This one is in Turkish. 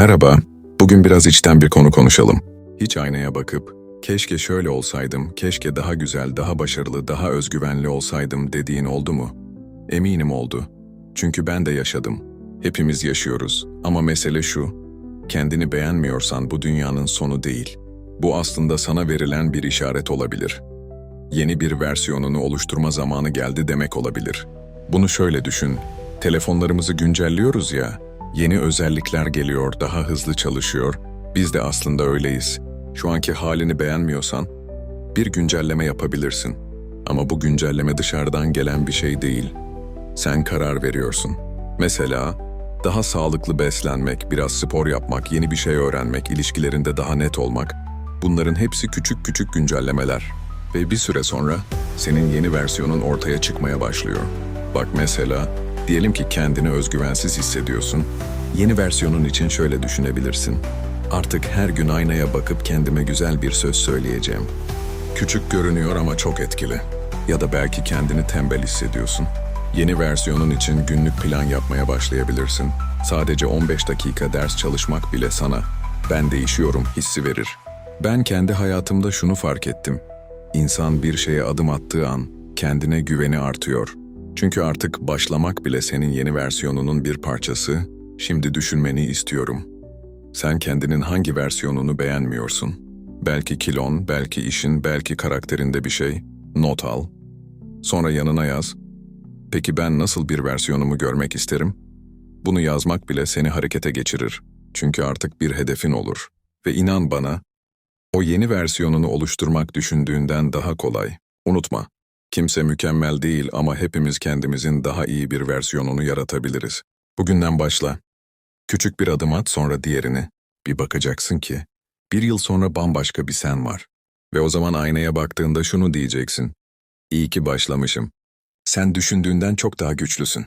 Merhaba, bugün biraz içten bir konu konuşalım. Hiç aynaya bakıp, keşke şöyle olsaydım, keşke daha güzel, daha başarılı, daha özgüvenli olsaydım dediğin oldu mu? Eminim oldu. Çünkü ben de yaşadım. Hepimiz yaşıyoruz. Ama mesele şu, kendini beğenmiyorsan bu dünyanın sonu değil. Bu aslında sana verilen bir işaret olabilir. Yeni bir versiyonunu oluşturma zamanı geldi demek olabilir. Bunu şöyle düşün, telefonlarımızı güncelliyoruz ya, Yeni özellikler geliyor, daha hızlı çalışıyor. Biz de aslında öyleyiz. Şu anki halini beğenmiyorsan bir güncelleme yapabilirsin. Ama bu güncelleme dışarıdan gelen bir şey değil. Sen karar veriyorsun. Mesela daha sağlıklı beslenmek, biraz spor yapmak, yeni bir şey öğrenmek, ilişkilerinde daha net olmak. Bunların hepsi küçük küçük güncellemeler. Ve bir süre sonra senin yeni versiyonun ortaya çıkmaya başlıyor. Bak mesela Diyelim ki kendini özgüvensiz hissediyorsun. Yeni versiyonun için şöyle düşünebilirsin. Artık her gün aynaya bakıp kendime güzel bir söz söyleyeceğim. Küçük görünüyor ama çok etkili. Ya da belki kendini tembel hissediyorsun. Yeni versiyonun için günlük plan yapmaya başlayabilirsin. Sadece 15 dakika ders çalışmak bile sana ben değişiyorum hissi verir. Ben kendi hayatımda şunu fark ettim. İnsan bir şeye adım attığı an kendine güveni artıyor. Çünkü artık başlamak bile senin yeni versiyonunun bir parçası. Şimdi düşünmeni istiyorum. Sen kendinin hangi versiyonunu beğenmiyorsun? Belki kilon, belki işin, belki karakterinde bir şey. Not al. Sonra yanına yaz. Peki ben nasıl bir versiyonumu görmek isterim? Bunu yazmak bile seni harekete geçirir. Çünkü artık bir hedefin olur. Ve inan bana, o yeni versiyonunu oluşturmak düşündüğünden daha kolay. Unutma, Kimse mükemmel değil ama hepimiz kendimizin daha iyi bir versiyonunu yaratabiliriz. Bugünden başla. Küçük bir adım at sonra diğerini. Bir bakacaksın ki bir yıl sonra bambaşka bir sen var. Ve o zaman aynaya baktığında şunu diyeceksin. İyi ki başlamışım. Sen düşündüğünden çok daha güçlüsün.